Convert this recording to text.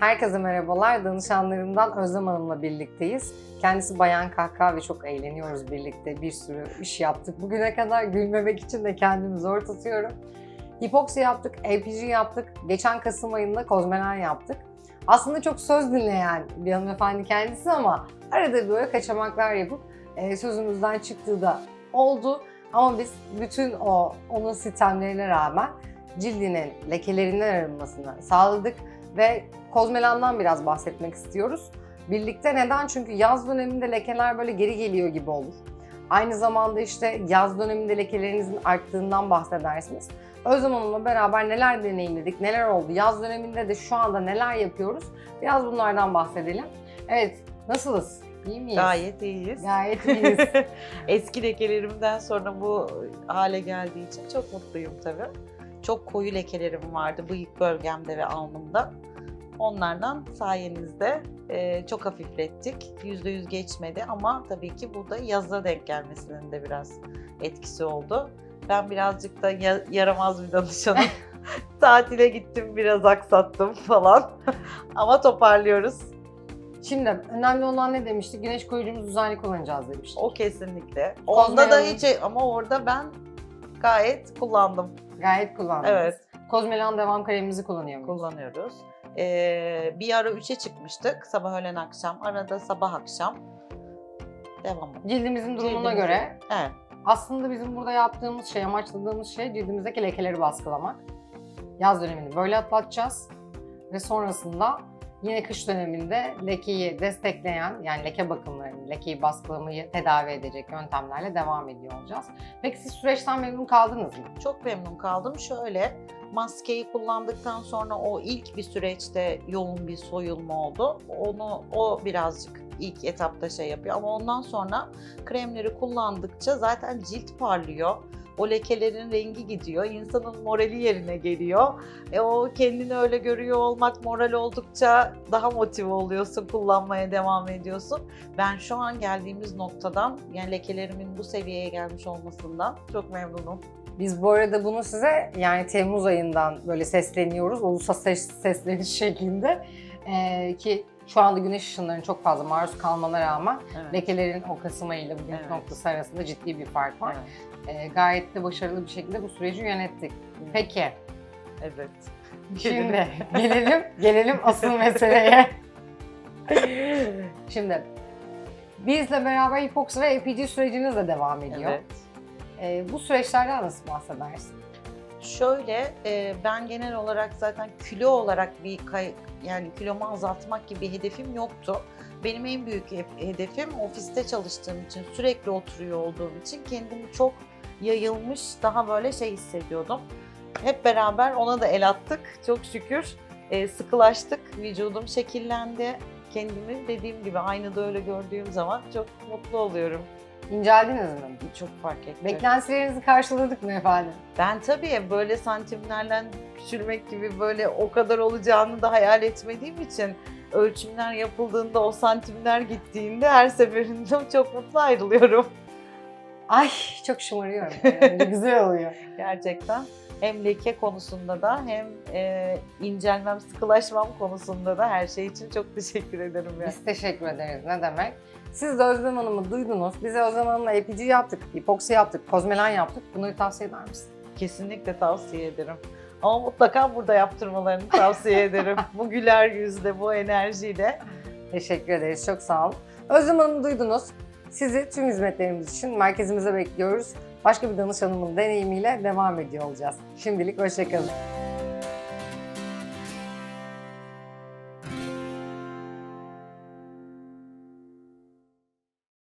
Herkese merhabalar. Danışanlarımdan Özlem Hanım'la birlikteyiz. Kendisi bayan kahkaha ve çok eğleniyoruz birlikte. Bir sürü iş yaptık. Bugüne kadar gülmemek için de kendimi zor tutuyorum. Hipoksi yaptık, LPG yaptık. Geçen Kasım ayında kozmelen yaptık. Aslında çok söz dinleyen bir hanımefendi kendisi ama arada böyle kaçamaklar yapıp e, sözümüzden çıktığı da oldu. Ama biz bütün o onun sistemlerine rağmen cildinin lekelerinden arınmasını sağladık ve kozmelandan biraz bahsetmek istiyoruz. Birlikte neden? Çünkü yaz döneminde lekeler böyle geri geliyor gibi olur. Aynı zamanda işte yaz döneminde lekelerinizin arttığından bahsedersiniz. Özlem Hanım'la beraber neler deneyimledik, neler oldu, yaz döneminde de şu anda neler yapıyoruz biraz bunlardan bahsedelim. Evet, nasılız? İyi miyiz? Gayet iyiyiz. Gayet iyiyiz. Eski lekelerimden sonra bu hale geldiği için çok mutluyum tabii. Çok koyu lekelerim vardı bıyık bölgemde ve alnımda. Onlardan sayenizde e, çok hafiflettik. %100 geçmedi ama tabii ki bu da yaza denk gelmesinin de biraz etkisi oldu. Ben birazcık da ya- yaramaz bir danışanım. Tatile gittim biraz aksattım falan. ama toparlıyoruz. Şimdi önemli olan ne demiştik? Güneş koruyucumuzu düzenli kullanacağız demiştik. O kesinlikle. Onda da hiç ama orada ben gayet kullandım. Gayet kullandınız. Evet. Kozmelan devam kremimizi kullanıyor muyuz? Kullanıyoruz. Ee, bir ara 3'e çıkmıştık. Sabah öğlen akşam. Arada sabah akşam. Devam. Cildimizin durumuna Cildimizi- göre Evet. aslında bizim burada yaptığımız şey, amaçladığımız şey cildimizdeki lekeleri baskılamak. Yaz dönemini böyle atlatacağız ve sonrasında yine kış döneminde lekeyi destekleyen yani leke bakımlarını, lekeyi baskılamayı tedavi edecek yöntemlerle devam ediyor olacağız. Peki siz süreçten memnun kaldınız mı? Çok memnun kaldım. Şöyle maskeyi kullandıktan sonra o ilk bir süreçte yoğun bir soyulma oldu. Onu o birazcık ilk etapta şey yapıyor ama ondan sonra kremleri kullandıkça zaten cilt parlıyor. O lekelerin rengi gidiyor. insanın morali yerine geliyor. E o kendini öyle görüyor olmak moral oldukça daha motive oluyorsun, kullanmaya devam ediyorsun. Ben şu an geldiğimiz noktadan yani lekelerimin bu seviyeye gelmiş olmasından çok memnunum. Biz bu arada bunu size yani Temmuz ayından böyle sesleniyoruz. Ulusal ses, sesleniş şeklinde. Ee, ki şu anda güneş ışınlarının çok fazla maruz kalmana rağmen Evet. lekelerin o Kasım ayı ile bugünkü Evet. noktası arasında ciddi bir fark var. Evet. Ee, gayet de başarılı bir şekilde bu süreci yönettik. Peki Evet. şimdi gelelim gelelim asıl meseleye. şimdi bizle beraber hipoksi ve EPG süreciniz de devam ediyor. Evet. Ee, bu süreçlerden nasıl bahsedersin? Şöyle e, ben genel olarak zaten kilo olarak bir kay- yani kilomu azaltmak gibi bir hedefim yoktu. Benim en büyük he- hedefim ofiste çalıştığım için, sürekli oturuyor olduğum için kendimi çok yayılmış, daha böyle şey hissediyordum. Hep beraber ona da el attık çok şükür. E, sıkılaştık, vücudum şekillendi. Kendimi dediğim gibi aynada öyle gördüğüm zaman çok mutlu oluyorum. İnceldiniz mi? Çok fark ettim. Beklentilerinizi karşıladık mı efendim? Ben tabii böyle santimlerle küçülmek gibi böyle o kadar olacağını da hayal etmediğim için ölçümler yapıldığında o santimler gittiğinde her seferinde çok mutlu ayrılıyorum. Ay çok şımarıyorum. Böyle güzel oluyor. Gerçekten hem leke konusunda da hem e, incelmem, sıkılaşmam konusunda da her şey için çok teşekkür ederim. Yani. Biz teşekkür ederiz. Ne demek? Siz de Özlem Hanım'ı duydunuz. Bize Özlem Hanım'la EPG yaptık, hipoksi yaptık, kozmelan yaptık. Bunları tavsiye eder misin? Kesinlikle tavsiye ederim. Ama mutlaka burada yaptırmalarını tavsiye ederim. Bu güler yüzle, bu enerjiyle. Teşekkür ederiz. Çok sağ olun. Özlem Hanım'ı duydunuz. Sizi tüm hizmetlerimiz için merkezimize bekliyoruz. Başka bir danışanımın deneyimiyle devam ediyor olacağız. Şimdilik hoşçakalın.